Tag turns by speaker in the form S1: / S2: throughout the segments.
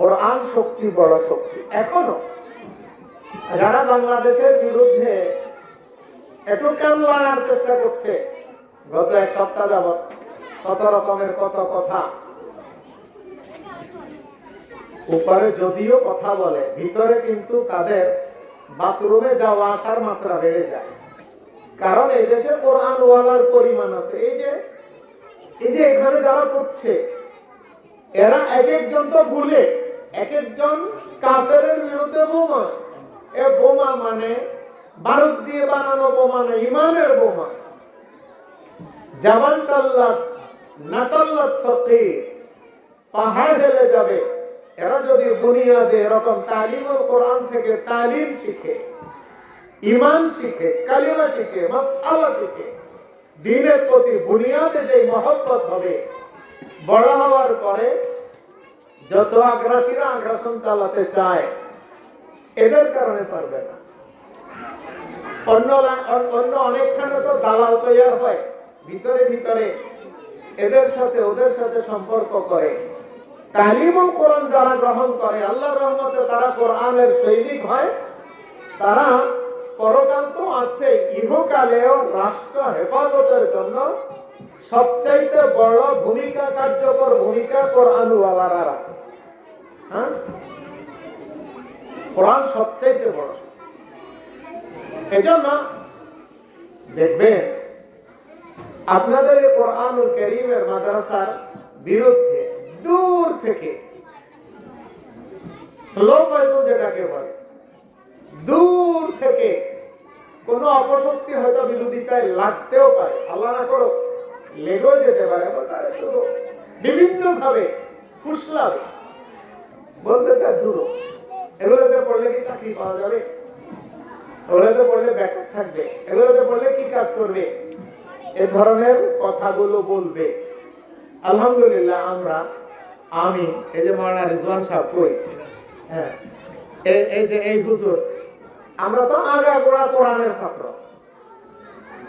S1: কোরআন শক্তি, বড় শক্তি। এখনও যারা বাংলাদেশের বিরুদ্ধে একটু কেন লড়ার চেষ্টা করছে, গত এক সপ্তাহ যাবৎ কত রকমের কত কথা। উপরে যদিও কথা বলে, ভিতরে কিন্তু তাদের বাথরুমে যাওয়া আসার মাত্রা বেড়ে যায়। কারণ এই দেশে কোরআন ওয়ালার পরিমাণ আছে। এই যে এই যে এখানে যারা পড়ছে এরা এক একজন তো ভুলে এক একজন কাফের বিরুদ্ধে বোমা। এ বোমা মানে বারুদ দিয়ে বানানো বোমা না, ইমানের বোমা। জামান টাল্লাত নাটাল্লাত ফকির, পাহাড় ঢেলে যাবে। এরা যদি বুনিয়াদে এরকম তালিমুল কোরআন থেকে তালিম শিখে, ইমান শিখে, কালিমা শিখে, মাসআলা শিখে, দিনের প্রতি বুনিয়াদে যে মহব্বত হবে, বড় হওয়ার পরে যত আগ্রাসীরা আগ্রাসন চালাতে চায়, এদের কারণে পারবে না। অন্য অন্য অনেকখানে তো দালাল তৈরি হয়। ভিতরে ভিতরে এদের সাথে, ওদের সাথে সম্পর্ক করে। তালিমুল কোরআন যারা গ্রহণ করে, আল্লাহর রহমতে তারা কোরআনের সৈনিক হয়। তারা পরকাল তো আছে, ইহকালেও রাষ্ট্র হেফাজতের জন্য সবচাইতে বড় ভূমিকা কার্যকর ভূমিকা কোরআনওয়ালারা রাখে। হ্যাঁ? কোরআন সবচাইতে বড়। এজন্য দেখবেন, আপনাদের এই কোরআনুল করিমের মাদ্রাসার বিরুদ্ধে দূর থেকে স্লো পয়জন যেটাকে বলে, দূর থেকে কোনো অপশক্তি হয়তো বিরোধিতায় লাগতেও পারে। আল্লাহ না করো লেগেও যেতে পারে বিভিন্ন ভাবে ফুসলাবে। চায় দূর। এগুলোতে পড়লে কি চাকরি পাওয়া যাবে? এগুলোতে পড়লে ব্যাকআপ থাকবে। এগুলোতে পড়লে কি কাজ করবে? এ ধরনের কথাগুলো বলবে। আলহামদুলিল্লাহ, আমরা, আমি, এই যে মৌলানা রিজওয়ান সাহেব, কই? হ্যাঁ এই- যে এই হুজুর, আমরা তো আগা গোড়া কোরআনের ছাত্র।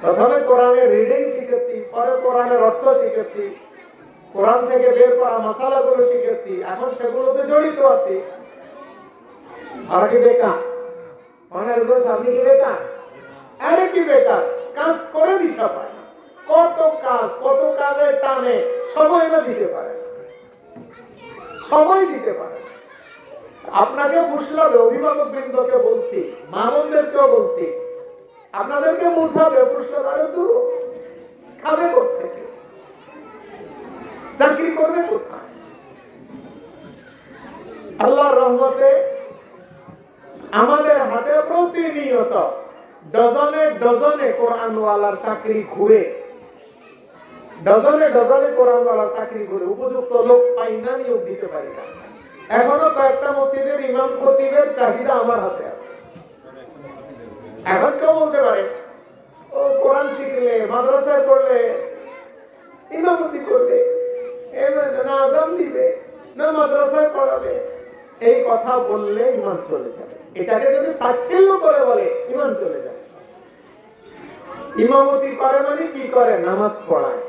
S1: প্রথমে কোরআনের রিডিং শিখেছি, পরে কোরআনের অর্থ শিখেছি। কোরআন থেকে বের করা মশালাগুলো শিখেছি, এখন সেগুলোতে জড়িত আছি। কি বেকার? আপনি কি বেকার? আরে কি বেকার? কাজ করে। কত কাজ, কত কাজের টানে সময় না দিতে পারে। সময় দিতে পারে। আপনাকে ফুসলাবে, অভিভাবক বৃন্দকে বলছি মা বোনদেরকেও বলছি, আপনাদেরকে বোঝাবে, ফুসলাবে, আরে দূর, খাবে কোথেকে চাকরি করবে কোথায়? আল্লাহর রহমতে আমাদের হাতে প্রতিনিয়ত ডজনে ডজনে কোরআনওয়ালার চাকরি ঘুরে, ডজনে ডজনে কোরআনওয়ালার চাকরি ঘুরে, উপযুক্ত লোক পাই না, নিয়োগ দিতে পারি না। এখনও কয়েকটা মসজিদের ইমাম খতিবের চাহিদা আমার হাতে আছে। এখন কেউ বলতে পারে, ও কোরআন শিখলে, মাদ্রাসায় পড়লে ইমামতি করবে এবার না আজান দিবে না মাদ্রাসায় পড়াবে এই কথা বললে ইমান চলে যাবে। এটাকে যদি তাচ্ছিল্য করে বলে, ইমান চলে যাবে। ইমামতি করে মানে কি করে? নামাজ পড়ায়।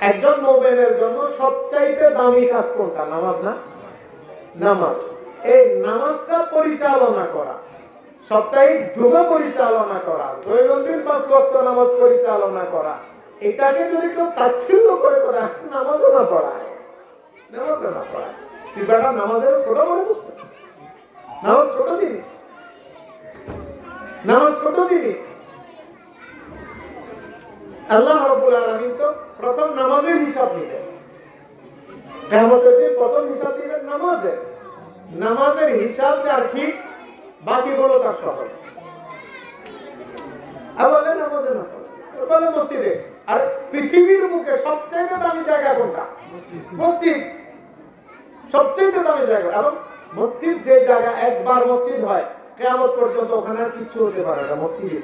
S1: একজন মোমেনের জন্য সবচাইতে দামি কাজ কোনটা? নামাজ না? নামাজ। এই নামাজটা পরিচালনা করা। সাপ্তাহিক জুমা পরিচালনা করা, দৈনন্দিন পাঁচ ওয়াক্ত নামাজ পরিচালনা করা। এটাকে যদি কেউ তাচ্ছিল্য করে করে নামাজও না পড়ায়। নামাজও না পড়ায়। তুই বেটা নামাজের ছোট মনে করছ। নামাজ ছোট জিনিস। নামাজ ছোট জিনিস। আল্লাহ রব্বুল আলামিন তো প্রথম নামাজের হিসাব নিলেন কেমতের প্রথম হিসাব দিলেন নামাজের নামাজের হিসাব যার ঠিক বাকিগুলো তার সহজ। আর বলে নামাজে না। বলে মসজিদে। আর পৃথিবীর বুকে সবচেয়ে দামি জায়গা কোনটা? মসজিদ। সবচেয়ে দামি জায়গা। এবং মসজিদ যে জায়গা, একবার মসজিদ হয় কেমন পর্যন্ত ওখানে আর কিচ্ছু হতে পারে না, মসজিদ।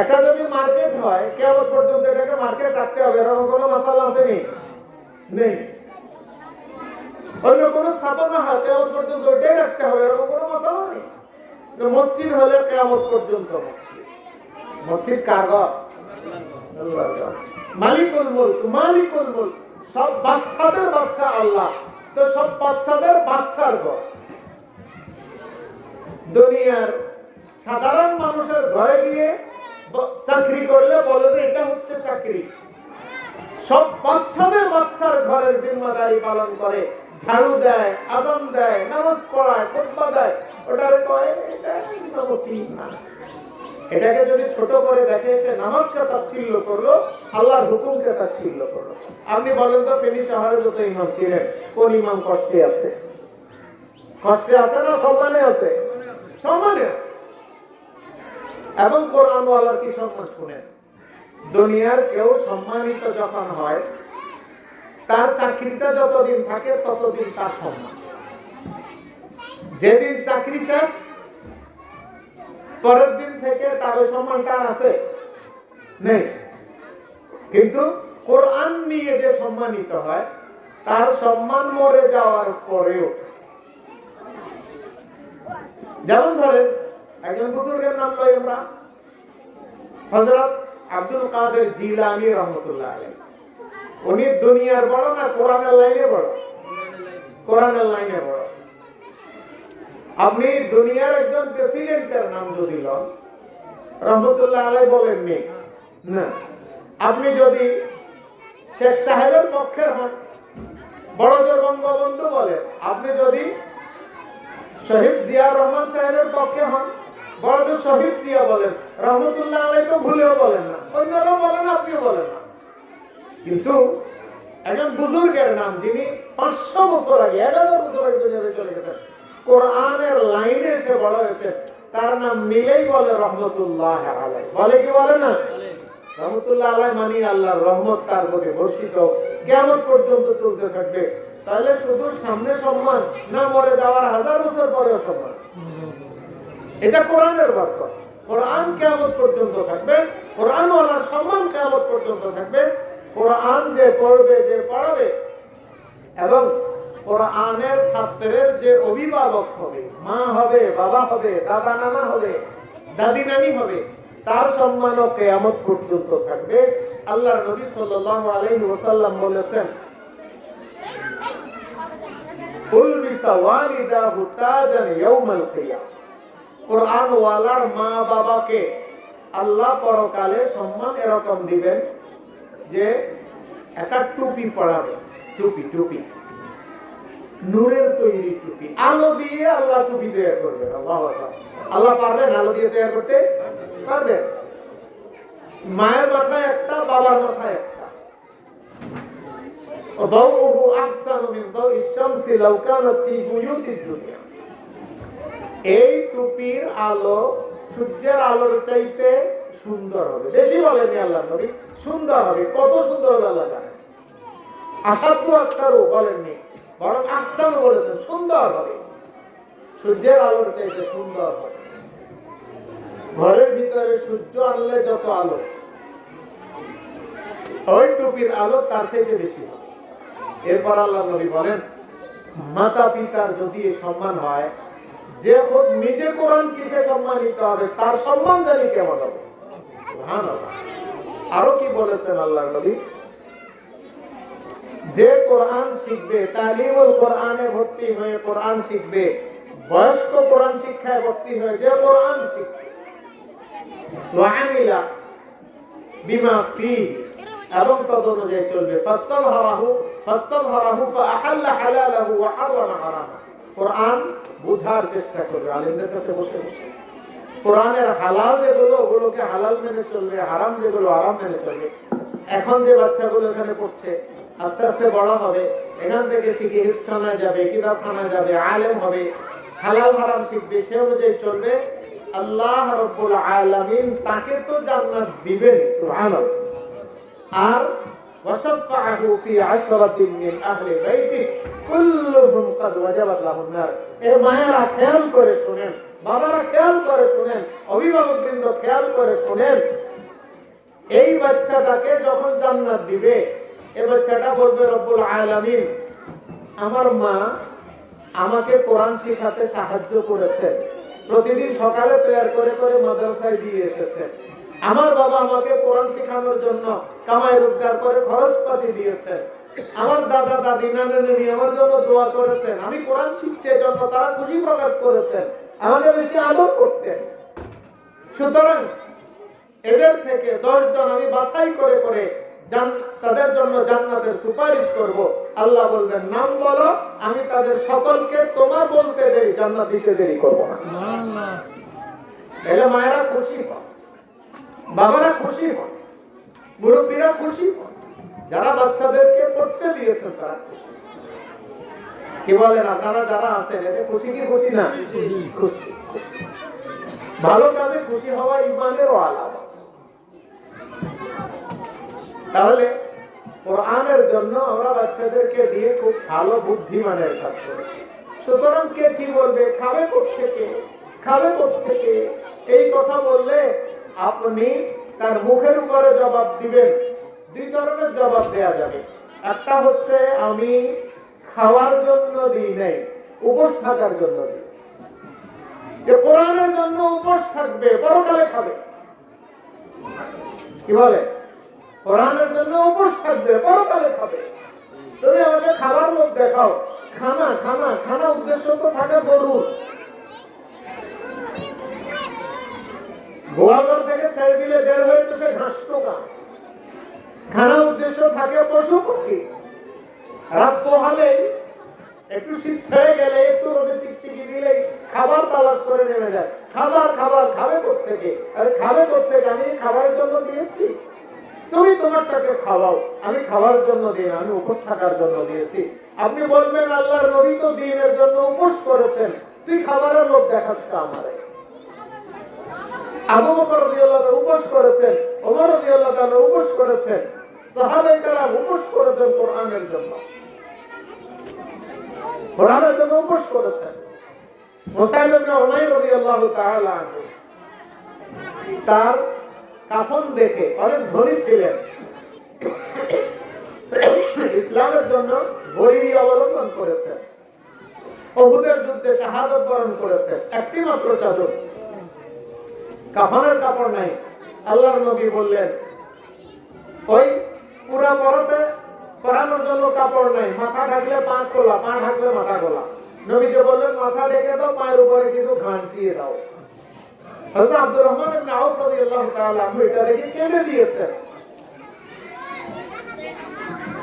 S1: একটা যদি মার্কেট হয় কেমন পর্যন্ত এটাকে মার্কেট রাখতে হবে, এরকম কোনো মশালা আছে নেই? অন্য কোনো স্থাপনা হয় কেমন পর্যন্ত ওইটাই রাখতে হবে, এরকম কোনো মশালা নেই। মসজিদ হলে কেমন পর্যন্ত মসজিদ। কার মালিকুল মুলক মালিকুল মুলক। সব বাদশাদের বাদশা আল্লাহ। তো সব বাচ্চাদের বাচ্চার ঘর। দুনিয়ার সাধারণ মানুষের ঘরে গিয়ে চাকরি করলে বলে যে এটা হচ্ছে চাকরি। সব বাচ্চাদের বাচ্চার ঘরের জিম্মাদারি পালন করে। ঝাড়ু দেয়, আজান দেয়, নামাজ পড়ায়, খুতবা দেয়। ওটার কয় এটা এটাকে যদি ছোট করে দেখে সে নামাজকে তাচ্ছিল্য করল, আল্লাহর হুকুমকে তাচ্ছিল্য করল। আপনি বলেন তো, ফেনী শহরে যত ইমাম ছিলেন, কোন ইমাম কষ্টে আছে? কষ্টে আছে না সম্মানে আছে? সম্মানে আছে। এবং কোরআনওয়ালার কি সম্মান শুনেন? দুনিয়ার কেউ সম্মানিত যখন হয়, তার চাকরিটা যতদিন থাকে ততদিন তার সম্মান। যেদিন চাকরি শেষ পরের দিন থেকে তার সম্মানটা আছে? নেই। কিন্তু কোরআন নিয়ে যে সম্মানিত হয়, তার সম্মান মরে যাওয়ার পরেও। যেমন ধরেন, একজন বুজুর্গের নাম লই আমরা। হজরত আব্দুল কাদের জিলানি রহমতুল্লাহ আলাই উনি দুনিয়ার বড় না কোরআনের লাইনে বড়? কোরআনের লাইনে বড়। আপনি দুনিয়ার একজন প্রেসিডেন্টের নাম যদি লন, রহমতুল্লাহ আলাই বলেননি না আপনি যদি শেখ সাহেবের পক্ষের হন বড় জোর বঙ্গবন্ধু বলেন, আপনি যদি শহীদ জিয়া রহমান সাহেবের পক্ষে হন বড় জোর শহীদ জিয়া বলেন, রহমতুল্লাহ আলাই তো ভুলেও বলেন না, অন্যরাও বলেন, আপনিও বলেন না। কিন্তু একজন বুজুর্গের নাম যিনি পাঁচশো বছর আগে হাজার বছর আগে চলে গেছেন কোরআনের লাইনে এসে বড় হয়েছে, তার নাম নিলেই বলে রহমতুল্লাহ আলাই বলে কি বলে না? রহমতুল্লাহ আলাই মানি আল্লাহর রহমত, তার প্রতি বর্ষিত। কেমন পর্যন্ত চলতে থাকবে। তাহলে শুধু সামনে সম্মান না মরে যাওয়ার হাজার বছর পরেও সম্মান। এটা কোরআনের বার্তা কোরআন কেমন পর্যন্ত থাকবে কোরআন ওয়ালার সম্মান কেমন পর্যন্ত থাকবে। কোরআন যে পড়বে, যে পড়াবে, এবং কোরআনের ছাত্রের যে অভিভাবক হবে, মা হবে, বাবা হবে, দাদা নানা হবে, দাদি নানি হবে, তার সম্মানও কেয়ামত পর্যন্ত থাকবে। আল্লাহর নবী সাল্লাল্লাহু আলাইহি ওয়াসাল্লাম বলেছেন উলবিসা ওয়ালিদাহু তাজান ইয়াউমাল কিয়ামah কোরআন ওয়ালার মা বাবাকে আল্লাহ পরকালে সম্মান এরকম দিবেন যে একটা টুপি পড়াবে টুপি টুপি। নূরের তৈরি টুপি। আলো দিয়ে আল্লাহ টুপি তৈরি করবেন আল্লাহ পারবেন আলো দিয়ে তৈরি করতে? পারবেন মায়ের মাথায় একটা, বাবার মাথায় একটা। এই টুপির আলো সূর্যের আলোর চাইতে সুন্দর হবে। বেশি বলেনি আল্লাহ নবী, সুন্দর হবে। কত সুন্দর হবে আল্লাহ জানে। আসাধ্য আত্মারও বলেননি। বরং আহসান বলেছেন, সুন্দর হবে। সূর্যের আলোর চাইতে সুন্দর হবে। ঘরের ভিতরে সূর্য আনলে যত আলো, ওই টুপির আলো তার চাইতে বেশি হবে। এরপর আল্লাহ নবী বলেন, মাতা পিতার যদি সম্মান হয়, যে খোদ নিজে কোরআন শিখে সম্মানিত হবে, তার সম্মান জানি কেমন হবে। আরও কি বলেছেন আল্লাহ নবী? যে কোরআন শিখবে, তালিমুল কোরআনে ভর্তি হয়ে কোরআন শিখবে, বয়স্ক কোরআন শিক্ষায় ভর্তি হয়ে যে কোরআন শিখবে। বিমা ফি, এবং তদ অনুযায়ী চলবে। ফাস্তাল হারাহু ফাস্তাল হারাহু ফাআহাল্লা হালালাহু ওয়া হারামা হারামা। কোরআন বুঝার চেষ্টা করবে, আলিমদের কাছে বসে বসে। কোরআনের হালাল যেগুলো, ওগুলোকে হালাল মেনে চলবে, হারাম যেগুলো, হারাম মেনে চলবে। এখন যে বাচ্চাগুলো এখানে পড়ছে আস্তে আস্তে বড় হবে এখান থেকে শিখে হিফখানায় যাবে কিতাবখানায় যাবে আলেম হবে হালাল হারাম শিখবে সে অনুযায়ী চলবে আল্লাহ রব্বুল আলামিন তাকে তো জান্নাত দিবেন সুবহানাল্লাহ আর وشفعه في عشرة من أهل بيته كلهم قد وجبت له النار এ মায়েরা খেয়াল করে শুনেন বাবারা খেয়াল করে শুনেন অভিভাবক বৃন্দ খেয়াল করে শুনেন এই বাচ্চাটাকে যখন জান্নাত দিবে, এই বাচ্চাটা বলবে, রব্বুল আলামিন, আমার মা আমাকে কোরআন শেখাতে সাহায্য করেছে। প্রতিদিন সকালে তৈরি করে করে মাদ্রাসায় দিয়ে এসেছে। আমার বাবা আমাকে কোরআন শেখানোর জন্য কামাই রোজগার করে খরচপাতি দিয়েছে। আমার দাদা, দাদি, নানা, নানি আমার জন্য দোয়া করেছেন। আমি কোরআন শিখছি এজন্য তারা খুশি প্রকাশ করেছেন। আমাকে বেশি আদর করতেন। সুতরাং এদের থেকে দশজন আমি বাছাই করে করে তাদের জন্য জান্নাতের সুপারিশ করব। আল্লাহ বলবেন, নাম বলো, আমি তাদের সকলকে তোমার বলতে দেরি জান্নাত দিতে দেরি করব এলে মায়েরা খুশি হন বাবারা খুশি হন মুরব্বীরা খুশি হন যারা বাচ্চাদেরকে পড়তে দিয়েছেন তারা খুশি কি বলেন আপনারা যারা আছেন এতে খুশি কি খুশি না? খুশি। ভালো কাজে খুশি হওয়া ইমানেরও আলাদা। তাহলে কোরআনের জন্য আমরা বাচ্চাদেরকে দিয়ে খুব ভালো বুদ্ধিমানের কাজ করেছি। সুতরাং কে কি বলবে? খাবে থেকে খাবে থেকে এই কথা বললে আপনি তার মুখের উপরে জবাব দিবেন। দুই ধরনের জবাব দেয়া যাবে। একটা হচ্ছে, আমি খাওয়ার জন্য দিই নাই, উপোস থাকার জন্য দিই কোরআনের জন্য উপোস থাকবে, পরকালে খাবে। কি বলে? কোরআনের জন্য উপোস থাকবে পরকালে খাবে। তুমি আমাকে খাবার লোক দেখাও। খানা খানা খানা উদ্দেশ্য তো থাকে গরুর গোয়ালঘর থেকে ছেড়ে দিলে বের হয়ে তো সে ঘাস খানা উদ্দেশ্য থাকে পশু পাখি। রাত পোহালেই একটু শীত ছেড়ে গেলে একটু রোদে চিকচিকি দিলেই খাবার তালাশ করে নেমে যায়। খাবার খাবার, খাবে থেকে আরে খাবে থেকে আমি খাবারের জন্য দিয়েছি। তুমি তোমারটাকে খাওয়াও। আমি খাওয়ার জন্য দিই আমি উপোস থাকার জন্য দিয়েছি। আপনি বলবেন, আল্লাহর নবী তো দিনের জন্য উপোস করেছেন। তুই খাবারের লোক দেখাস তো তার কাফন দেখে অনেক ধনী ছিলেন। ইসলামের জন্য গরিবী অবলম্বন করেছেন। অহুদের যুদ্ধে শাহাদত বরণ করেছেন। একটি মাত্র চাদর। কাফনের কাপড় নাই। আল্লাহর নবী বললেন, ওই পুরা পরাতে পরানোর জন্য কাপড় নাই। মাথা ঢাকলে পা খোলা, পা ঢাকলে মাথা খোলা। নবীকে বললেন, মাথা ঢেকে দাও, পায়ের উপরে কিছু ঘাস দিয়ে দাও। হযরত আব্দুর রহমান ইবনে আউফ রাদিয়াল্লাহু তাআলা আনহু এটা দেখে কেঁদে দিয়েছেন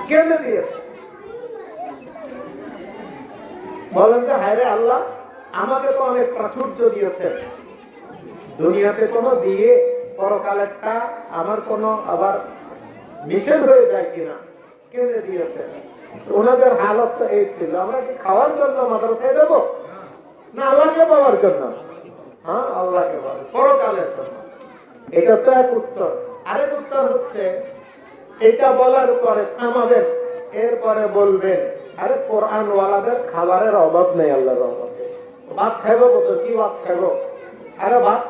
S1: কেঁদে দিয়েছেন বলেন যে হায় রে আল্লাহ, আমাকে তো অনেক প্রাচুর্য দিয়েছেন। দুনিয়াতে কোনো দিয়ে পরকালেরটা আমার কোনো আবার নিষেধ হয়ে যায় কিনা কেঁদে দিয়েছেন ওনাদের হালত তো এই ছিল, আমরা কি খাওয়ার জন্য মাদ্রাসায় দেবো না, আল্লাহকে পাওয়ার জন্য। হ্যাঁ আল্লাহকে পাওয়ার পরকালের এটা তো এক উত্তর। আরেক উত্তর হচ্ছে, এটা বলার পরে এরপরে বলবেন, আরে কোরআন ওয়ালাদের খাবারের অভাব নেই আল্লাহর ভাত খাইবো কত? কি ভাত খাইবো? আরে ভাত?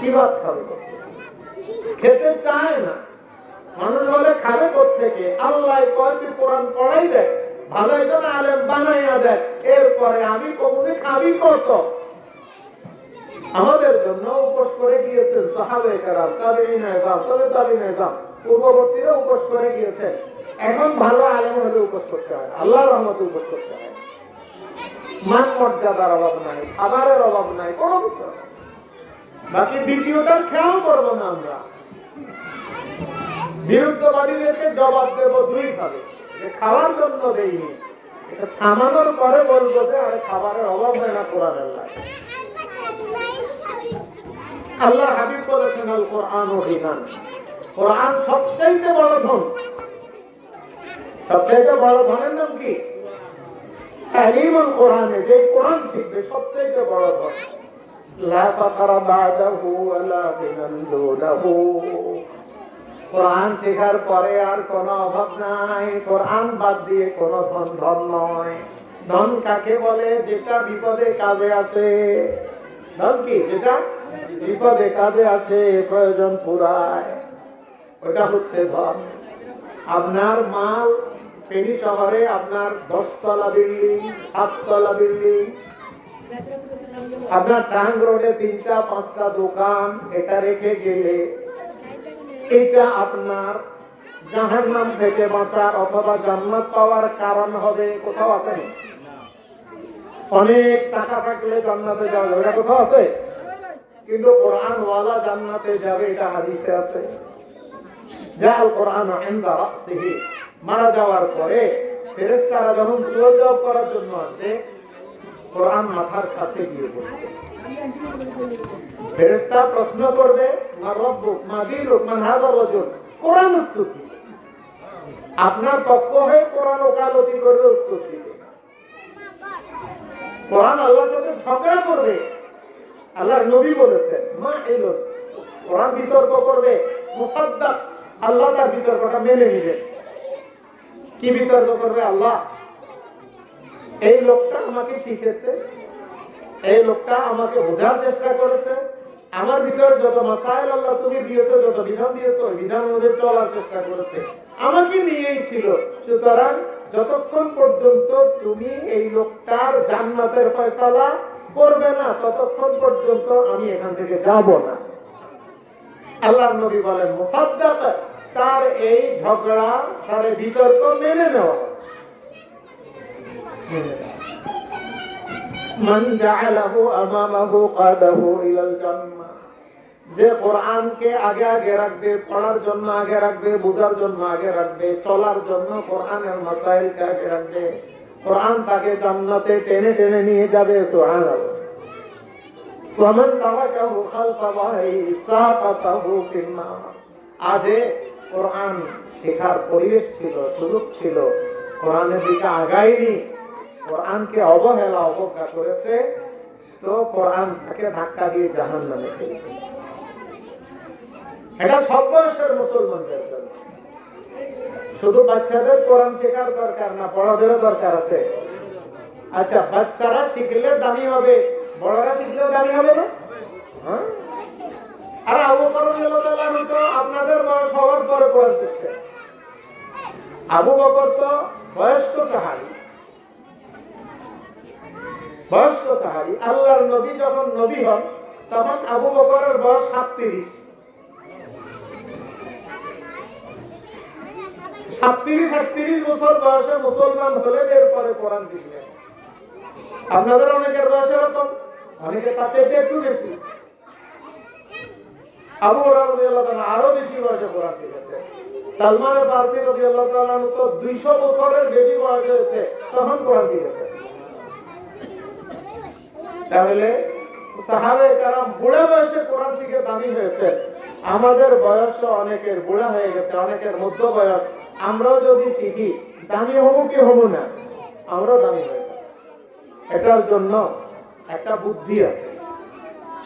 S1: কি ভাত খাবে খেতে চায় না। মানুষ বলে, খাবে থেকে আল্লাহ কয়েকটি কোরআন পড়াই দেয় ভালো একজন আলেম বানাইয়া দেয় এরপরে আমি কমুনি খাবি কত? আমাদের জন্য উপোস করে গিয়েছেন সাহাবে কারাম তাবিনী নাইজাম তবে তাবি নাইজাম পূর্ববর্তীরা উপোস করে গিয়েছেন। এখন ভালো আলেম হলে উপোস করতে হয়। আল্লাহ রহমতে উপোস করতে হয়। মান মর্যাদার অভাব নাই, খাবারের অভাব নাই, কোনো কিছু বাকি দ্বিতীয়টার খেয়াল করব না আমরা। বিরুদ্ধবাদীদেরকে জবাব দেব দুই ভাবে খাওয়ার জন্য দেইনি। এটা থামানোর পরে বলব যে, আরে খাবারের অভাব হয় না কোরআনের লাগে। আল্লাহ হাবিব বলেছেন আল কোরআন ইমান কোরআন সবচাইতে বড় ধন। সবচাইতে বড় ধনের নাম কি? কোরআনে যে কোরআন শিখবে, সবচাইতে বড় ধন। কোরআন শেখার পরে আর কোনো অভাব নাই। কোরআন বাদ দিয়ে কোনো ধন নয়। ধন কাকে বলে? যেটা বিপদে কাজে আসে। ধন কি? যেটা বিপদে কাজে আসে, প্রয়োজন পুরায়। ওটা হচ্ছে ধন। আপনার মাল ফেনী শহরে আপনার দশতলা বিল্ডিং, সাততলা বিল্ডিং। আপনার ট্রাঙ্ক রোডে তিনটা, পাঁচটা দোকান, এটা রেখে গেলে এটা আপনার জাহান নাম থেকে বাঁচার অথবা জান্নাত পাওয়ার কারণ হবে কোথাও আছে? অনেক টাকা থাকলে জান্নাতে যাওয়া যাবে, এটা কোথাও আছে? কিন্তু কোরআন ওয়ালা জান্নাতে যাবে, এটা হাদিসে আছে। আল কোরআন ইনদা রাসিহি, মারা যাওয়ার পরে ফেরেশতারা যখন সুয়োগ করার জন্য আসবে, কোরআন মাথার কাছে গিয়ে ফেরেশতা প্রশ্ন করবে কোরআন উত্তর দিবে আপনার পক্ষ হয়ে কোরআন ওকালতি করবে উত্তর দিবে কোরআন আল্লাহর সাথে ঝগড়া করবে। আল্লাহর নবী বলেছেন, মা এলো কোরআন বিতর্ক করবে, মুসাদ্দাক, আল্লাহ তার বিতর্কটা মেনে নিবেন কি বিতর্ক করবে আল্লাহ? এই লোকটা আমাকে শিখেছে এই লোকটা আমাকে বোঝার চেষ্টা করেছে। আমার ভিতরে যত মাসাইল আল্লাহ তুমি দিয়েছ, যত বিধান দিয়েছ, ওই বিধান অনুযায়ী চলার চেষ্টা করেছে। আমাকে নিয়েই ছিল। সুতরাং যতক্ষণ পর্যন্ত তুমি এই লোকটার জান্নাতের ফয়সালা করবে না, ততক্ষণ পর্যন্ত আমি এখান থেকে যাব না। আল্লাহ নবী বলেন, মুসাদ্দাক, তার এই ঝগড়া, তার বিতর্ক মেনে নেওয়া। নেওয়া মান জাআলাহু আমামাহু কাদাহু ইলাল যে কোরআনকে আগে আগে রাখবে, পড়ার জন্য আগে রাখবে, বোঝার জন্য আগে রাখবে, চলার জন্য কোরআনের মাসাইলকে আগে রাখবে। কোরআন তাকে জান্নাতে টেনে টেনে নিয়ে যাবে সোহান সুবহানাল্লাহ। ওয়ামান তারাকাহু খালফা বাহি সাকাতাহু ফিন্নার। আজে কোরআন শেখার পরিবেশ ছিল, সুযোগ ছিল, কোরআনের দিকে আগায়নি। কোরআনকে অবহেলা অবজ্ঞা করেছে, তো কোরআন তাকে ধাক্কা দিয়ে জাহান নামে এটা সব বয়সের মুসলমানদের জন্য। শুধু বাচ্চাদের কোরআন শেখার দরকার না, বড়দেরও দরকার আছে। আচ্ছা বাচ্চারা শিখলে দামি হবে, বড়রা শিখলে দামি হবে না? হ্যাঁ? আর আবু বকর তো আপনাদের বয়স হওয়ার পরে কোরআন শিখছে। আবু বকর তো বয়স্ক সাহাবী। বয়স্ক সাহাবী আল্লাহর নবী যখন নবী হন, তখন আবু বকরের বয়স সাতত্রিশ। সাতত্রিশ, আটত্রিশ বছর বয়সে মুসলমান এরপরে কোরআন শিখলেন আপনাদের অনেকের বয়স এরকম অনেকে তার চাইতে একটু বেশি। আবু আরও বেশি বয়সে কোরআন শিখেছে। সালমান ফারসি আনহু তো 200 বছরের বেশি বয়স হয়েছে, তখন কোরআন শিখেছে। তাহলে সাহাবে কারাম বুড়া বয়সে কোরআন শিখে দামি হয়েছে। আমাদের বয়স অনেকের বুড়া হয়ে গেছে, অনেকের মধ্য বয়স। আমরাও যদি শিখি, দামি হব কি হব না? আমরাও দামি হয়ে এটার জন্য একটা বুদ্ধি আছে।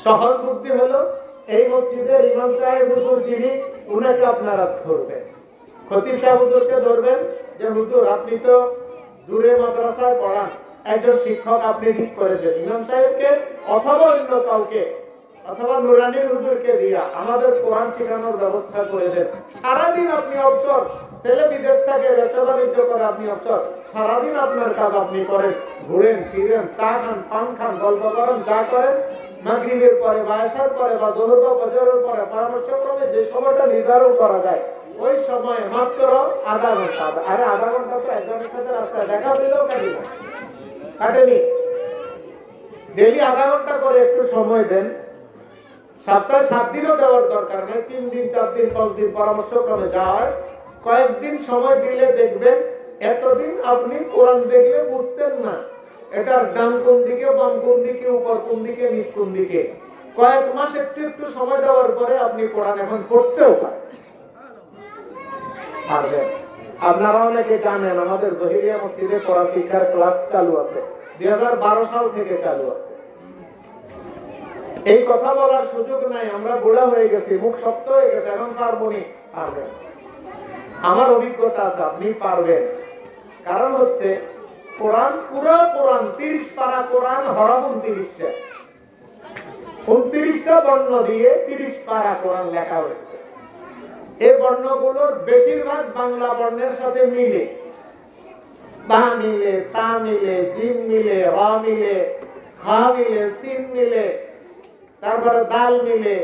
S1: সহজ বুদ্ধি হলো, এই মসজিদের ইমাম সাহেব হুজুর যিনি, উনাকে আপনারা ধরবেন। খতিব সাহেব হুজুরকে ধরবেন যে, হুজুর, আপনি তো দূরে মাদ্রাসায় পড়ান। একজন শিক্ষক আপনি ঠিক করে দেন ইমাম সাহেবকে অথবা অন্য কাউকে, অথবা নুরানির হুজুরকে দিয়া আমাদের কোরআন শেখানোর ব্যবস্থা করে দেন। সারাদিন আপনি অবসর, ছেলে বিদেশ থেকে ব্যবসা বাণিজ্য করে আপনি অবসর, সারাদিন আপনার কাজ আপনি করেন। ঘুরেন, ফিরেন, চা খান, পান খান, গল্প করেন, যা করেন, মাগরিবের পরে বা পরে বা জোহর বা ফজরের পরে পরামর্শক্রমে যে সময়টা নির্ধারণ করা যায়, ওই সময় মাত্র আধা ঘণ্টা। আরে আধা ঘণ্টা তো একজনের সাথে রাস্তায় দেখা পেলেও কাটি না কাটেনি। ডেলি আধা ঘণ্টা করে একটু সময় দেন। সপ্তাহে সাত দিনও দেওয়ার দরকার নেই। তিন দিন, চার দিন, পাঁচ দিন পরামর্শক্রমে যাওয়া হয়। কয়েকদিন সময় দিলে দেখবেন এতদিন আপনি কোরআন দেখলে বুঝতেন না। এটার ডান কোন দিকে, বাম কোন দিকে, উপর কোন দিকে, নিচ কোন দিকে। কয়েক মাস একটু একটু সময় দেওয়ার পরে আপনি কোরআন এখন পড়তেও পারেন। পারবেন। আপনারা অনেকে জানেন, আমাদের জহিরিয়া মসজিদে কোরআন শিক্ষার ক্লাস চালু আছে। দুই সাল থেকে চালু আছে। এই কথা বলার সুযোগ নাই, আমরা বুড়া হয়ে গেছি, মুখ শক্ত হয়ে গেছে, এখন পারব নি পারবেন। আমার অভিজ্ঞতা আছে, আপনি পারবেন। কারণ হচ্ছে, কোরআন পুরো কোরআন, তিরিশ পারা কোরআন হরফ উনত্রিশটা। উনত্রিশটা বর্ণ দিয়ে তিরিশ পারা কোরআন লেখা হয়েছে। এই বর্ণগুলোর বেশিরভাগ বাংলা বর্ণের সাথে মিলে। বা মিলে তা মিলে জিম মিলে র মিলে খা মিলে সিন মিলে তারপরে দাল মিলে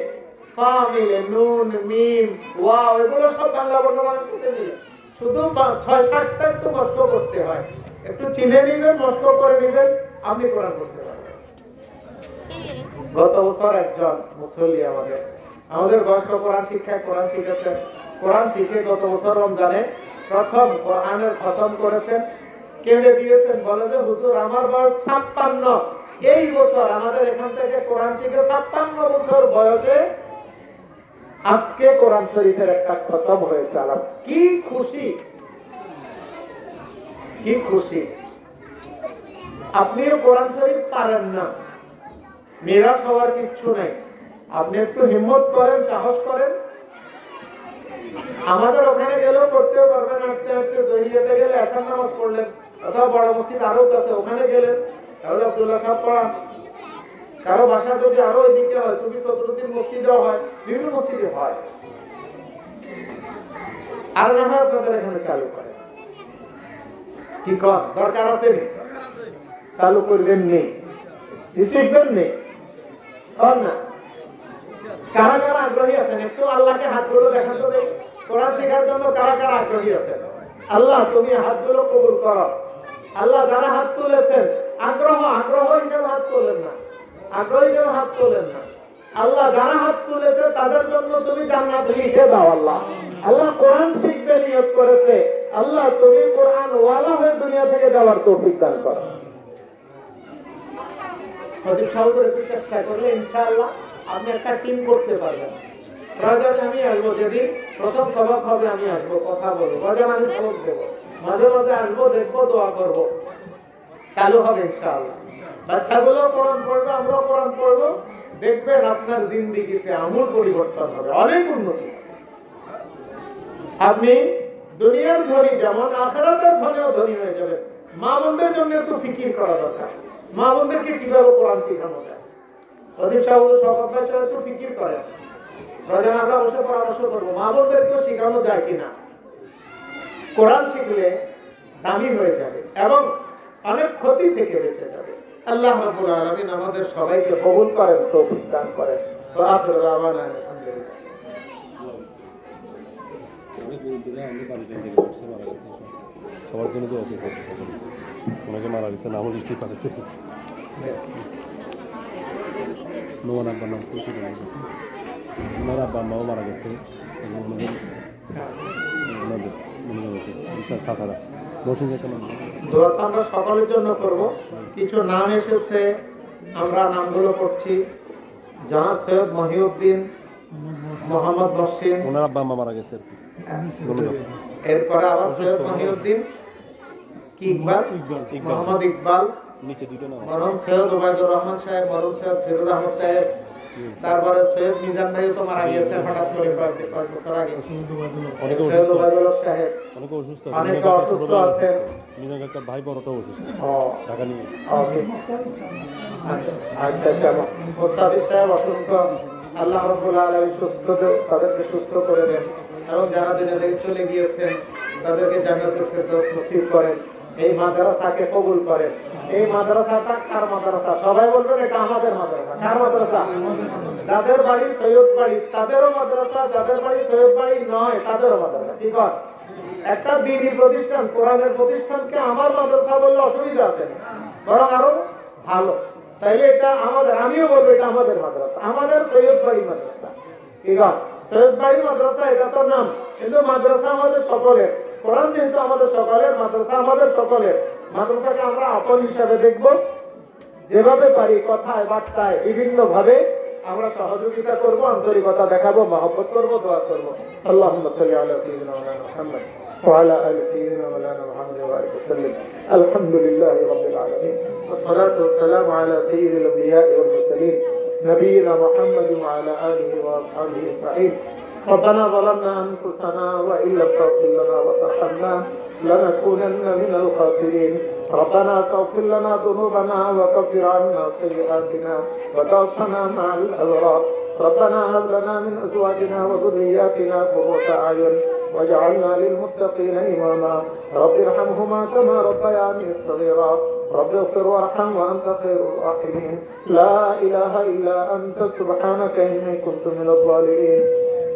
S1: ফা মিলে নুন মিম ওয়াও এগুলো সব বাংলা বর্ণমালা শিখে নিলেন শুধু ছয় সাতটা একটু কষ্ট করতে হয়। একটু চিনে নিবেন নষ্ট করে নিবেন আপনি কোরআন করতে পারবেন গত বছর একজন মুসল্লি আমাদের আমাদের বয়স্ক কোরআন শিক্ষায় কোরআন শিখেছেন। কোরআন শিখে গত বছর রমজানে প্রথম কোরআনের খতম করেছেন। কেঁদে দিয়েছেন, বলে যে, হুজুর, আমার বয়স ছাপ্পান্ন। এই বছর আমাদের এখান থেকে কোরআন শিখে ছাপ্পান্ন বছর বয়সে আজকে কোরআন শরীফের একটা খতম হয়েছে আলাপ। কি খুশি। কি খুশি। আপনিও কোরআন শরীফ পারেন না। নিরাশ হওয়ার কিচ্ছু নাই। আপনি একটু হিম্মত করেন, সাহস করেন। আমাদের ওখানে গেলেও করতেও পারবেন, হাঁটতে হাঁটতে দহিয়াতে গেলে এসার নামাজ পড়লেন। অথবা বড় মসজিদ আরও কাছে ওখানে গেলেন। তাহলে আব্দুল্লাহ সাহেব পড়ান। কারও বাসা যদি আরও এদিকে হয় সুবি চতুর্দিন মসজিদেও হয়, বিভিন্ন মসজিদে হয়। আর না হয় আপনাদের এখানে চালু করে। কি কর দরকার আছে? চালু করবেন নেই শিখবেন নেই না? কারা কারা আগ্রহী আছেন? একটু আল্লাহকে হাতগুলো দেখান তো। কোরআন শেখার জন্য কারা কারা আগ্রহী আছেন? আল্লাহ, তুমি হাতগুলো কবুল করো। আল্লাহ যারা হাত তুলেছেন, আগ্রহ আগ্রহ হিসেবে হাত তোলেন না। আগ্রহ হিসেবে হাত তোলেন না। আল্লাহ যারা হাত তুলেছে, তাদের জন্য তুমি জান্নাত লিখে দাও আল্লাহ। আল্লাহ কোরআন শিখবে, নিয়োগ করেছে। আল্লাহ তুমি কোরআন ওয়ালা হয়ে দুনিয়া থেকে যাওয়ার তৌফিক দান করো। প্রদীপ সাহুদের একটু চেষ্টা করলে ইনশাআল্লাহ আপনি একটা টিম করতে পারবেন। আমি আসব, যেদিন প্রথম সবক হবে আমি আসব, কথা বলব। প্রয়োজন আমি সবক দেবো। মাঝে মাঝে আসব, দেখব, দোয়া করব। চালু হবে ইনশাআল্লাহ। বাচ্চাগুলো কোরআন পড়বে আমরাও কোরআন পড়ব দেখবেন আপনার জিন্দিগিতে আমূল পরিবর্তন হবে, অনেক উন্নতি। আপনি দুনিয়ার ধনী যেমন, আখেরাতের ধনীও ধনী হয়ে যাবে মা বোনদের জন্য একটু ফিকির করা দরকার। মা বোনদেরকে কীভাবে কোরআন শেখানো যায়? প্রদীপ সাহু শপথ ভাই একটু ফিকির করেন প্রয়োজন আমরা বসে পরামর্শ করব। মা বোনদেরকেও শেখানো যায় কিনা? কোরআন শিখলে দামি হয়ে যাবে এবং অনেক ক্ষতি থেকে বেঁচে যাবে। আল্লাহ রাব্বুল আলামিন আমাদের সবাইকে কবুল করেন তৌফিক দান করেন। তো আলহামদুলিল্লাহ।
S2: সবার জন্য তো আছে ওনাকে মারা গেছে নোমান আব্বার নাম করে ওনার আব্বা আম্মাও মারা গেছে এবং ওনাদের ওনাদের ওনাদের সাঁতারা বসে যেতে নাম
S1: দোয়া তো আমরা সকলের জন্য করব। কিছু নাম এসেছে আমরা নামগুলো পড়ছি। জনাব সৈয়দ মহিউদ্দিন মোহাম্মদ মহসিন।
S2: ওনার আব্বা আম্মা মারা গেছে
S1: এরপরে আবার সৈয়দ মহিউদ্দিন কি ইকবাল
S2: ইকবাল।
S1: মোহাম্মদ ইকবাল।
S2: নিচে দুটো নাম
S1: মরহম সৈয়দ ওবায়দুর রহমান সাহেব মরহম সৈয়দ ফিরোজ আহমদ সাহেব তারপরে সৈয়দ মিজান ভাইও তো মারা গিয়েছে হঠাৎ করে কয়েক কয়েক বছর আগে।
S2: অনেকে
S1: সৈয়দ ওবায়দুল সাহেব।
S2: অনেকে অসুস্থ
S1: অনেকে অসুস্থ আছেন।
S2: মিনার একটা ভাই বড়টাও অসুস্থ।
S1: ও।
S2: ঢাকা নিয়ে
S1: আচ্ছা আচ্ছা। মোস্তাফিজ সাহেব অসুস্থ। আল্লাহ রব্বুল আলামিন সুস্থ দেন- তাদেরকে সুস্থ করে দেন। এবং যারা দুনিয়া থেকে চলে গিয়েছেন তাদেরকে জান্নাতুল ফেরদৌস নসিব করেন। এই মাদ্রাসাকে কবুল করেন। এই মাদ্রাসাটা কার মাদ্রাসা? সবাই বলবেন এটা আমাদের মাদ্রাসা। কার মাদ্রাসা? যাদের বাড়ি সৈয়দ বাড়ি, তাদেরও মাদ্রাসা, যাদের বাড়ি সৈয়দ বাড়ি নয়, তাদেরও মাদ্রাসা। ঠিক আছে একটা দিনী প্রতিষ্ঠান, কোরআনের প্রতিষ্ঠানকে আমার মাদ্রাসা বললে অসুবিধা আছে। বরং আরও ভালো। তাইলে এটা আমাদের, আমিও বলব এটা আমাদের মাদ্রাসা। আমাদের সৈয়দ বাড়ি মাদ্রাসা। ঠিক আছে সৈয়দ বাড়ি মাদ্রাসা, এটা তো নাম। কিন্তু মাদ্রাসা আমাদের সকলের। কোরআন যেহেতু আমাদের সকলের মাদ্রাসা আমাদের সকলের মাদ্রাসাকে আমরা আপন হিসাবে দেখব যেভাবে পারি কথায় বার্তায় বিভিন্ন ভাবে আমরা সহযোগিতা করব আন্তরিকতা দেখাবো মহব্বত করব দোয়া করব আল্লাহ সাল্লি আলা সাইয়্যিদিনা মাওলানা মুহাম্মদ وعلى آل سيدنا مولانا محمد وبارك وسلم الحمد لله رب العالمين والصلاة والسلام على سيد الأنبياء والمرسلين نبينا محمد وعلى آله وأصحابه أجمعين ربنا ظلمنا أنفسنا وإن لم تغفر لنا وترحمنا لنكونن من الخاسرين. ربنا فاغفر لنا ذنوبنا وكفر عنا سيئاتنا وتوفنا مع الأبرار. ربنا هب لنا من أزواجنا وذرياتنا قرة أعين واجعلنا للمتقين إماما. رب ارحمهما كما ربياني صغيرا. رب اغفر وارحم وأنت خير الراحمين. لا إله إلا أنت سبحانك إني كنت من الظالمين.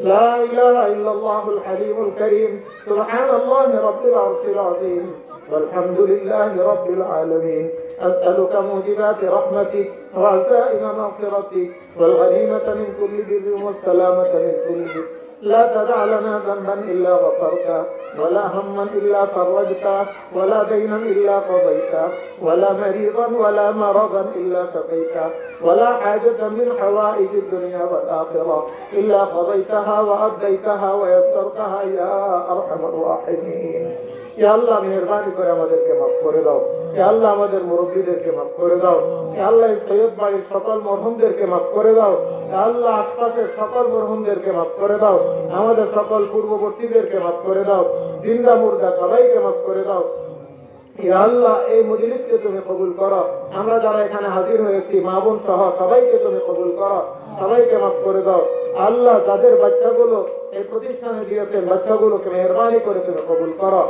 S1: لا إله إلا الله الحليم الكريم. سبحان الله رب العرش العظيم. والحمد لله رب العالمين. أسألك موجبات رحمتك وعزائم مغفرتك. والغنيمة من كل بر والسلامة من كل بر. لا تدع لنا ذنبا إلا غفرته ولا هما إلا فرجته ولا دينا إلا قضيته ولا مريضا ولا مرضا إلا شفيته ولا حاجة من حوائج الدنيا والآخرة إلا قضيتها وأديتها ويسرتها يا أرحم الراحمين. আল্লাহ মেহরবানি করে আমাদেরকে মাফ করে দাও। কে আল্লাহ আমাদের মুরব্বীদেরকে মাফ করে দাও। কে আল্লাহ সৈয়দ বাড়ির সকল মরহুমদেরকে মাফ করে দাও। কে আল্লাহ আশপাশের সকল মরহুমদেরকে মাফ করে দাও। আমাদের সকল পূর্ববর্তীদেরকে মাফ করে দাও। জিন্দা মুর্দা সবাইকে মাফ করে দাও। আল্লাহ এই মজলিসকে তুমি কবুল করো। আমরা যারা এখানে হাজির হয়েছি, মা বোন সহ সবাইকে তুমি কবুল করো। সবাইকে মাফ করে দাও। আল্লাহ যাদের বাচ্চাগুলো এই প্রতিষ্ঠানে দিয়েছেন বাচ্চাগুলোকে মেহরবানি করে তুমি কবুল করো।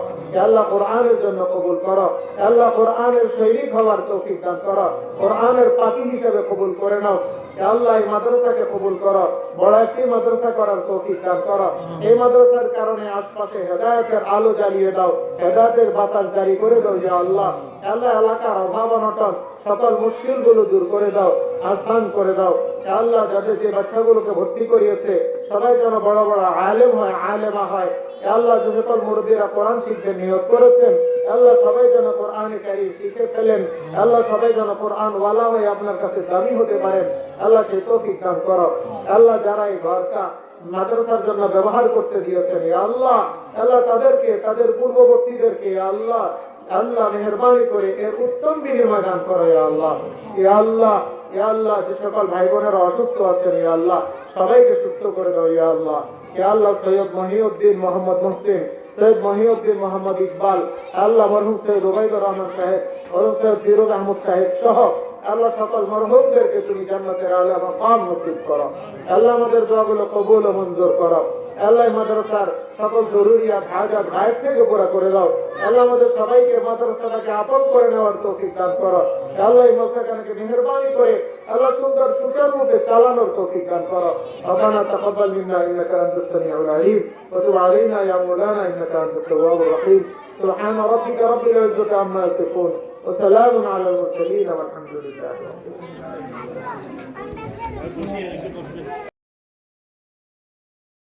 S1: আল্লাহ কোরআনের জন্য কবুল করো? আল্লাহ কোরআনের শৈলিক হওয়ার তৌফিক দান করো? কোরআনের পাখি হিসেবে কবুল করে নাও। আল্লাহ এই মাদ্রাসাকে কবুল করো? বড় একটি মাদ্রাসা করার তৌফিক দান করো। এই মাদ্রাসার কারণে আশপাশে হেদায়েতের আলো জ্বালিয়ে দাও। হেদায়েতের বাতাস জারি করে দাও ইয়া আল্লাহ। আল্লাহ এলাকার অভাব অনটন সকল মুশকিলগুলো দূর করে দাও, আসান করে দাও। আল্লাহ যাদের যে বাচ্চাগুলোকে ভর্তি করিয়েছে সবাই যেন বড় বড় আলেম হয়, আলেমা হয়। আল্লাহ যে সকল মুরব্বীরা কোরআন শিখতে নিয়োগ করেছেন, আল্লাহ সবাই যেন কোরআনে কারিম শিখে ফেলেন, আল্লাহ সবাই যেন কোরআন ওয়ালা হয়ে আপনার কাছে দামি হতে পারেন, আল্লাহ সেই তৌফিক দান করো। আল্লাহ যারা এই ঘরটা মাদ্রাসার জন্য ব্যবহার করতে দিয়েছেন আল্লাহ আল্লাহ তাদেরকে, তাদের পূর্ববর্তীদেরকে আল্লাহ আল্লাহ মেহরবানি করে এর উত্তম বিনিময় দান করো আল্লাহ। আল্লাহ আল্লাহ, যে সকল ভাই বোনেরা অসুস্থ আছেন আল্লাহ সবাইকে সুস্থ করে দাও, ইয়া আল্লাহ। ইয়া আল্লাহ সৈয়দ মহিউদ্দিন মোহাম্মদ মুহসিন, সৈয়দ মহিউদ্দিন মোহাম্মদ ইকবাল, আল্লাহ মরহুম সৈয়দ ওবায়দুর রহমান সাহেব, মরহুম সৈয়দ ফিরোজ আহমদ সাহেব সহ আল্লাহ সকল মরহুমদেরকে তুমি জান্নাতের আলা মাকাম নসিব করো। আল্লাহ আমাদের দোয়াগুলো কবুল ও মঞ্জুর করো। আল্লাহ এই মাদ্রাসার সকল জরুরিয়াত হাজাত গায়েব থেকে পুরা করে দাও আল্লাহ আমাদের সবাইকে মাদ্রাসাটাকে আপন করে নেওয়ার তৌফিক দান করো আল্লাহ এই মাদ্রাসাকে মেহেরবানি করে আল্লাহ সুন্দর সুচারুরূপে চালানোর তৌফিক দান করো ربنا تقبل منا انك انت السميع العليم وتب علينا يا مولانا انك انت التواب الرحيم سبحان ربك رب العزه عما يصفون وسلام على المرسلين والحمد لله رب العالمين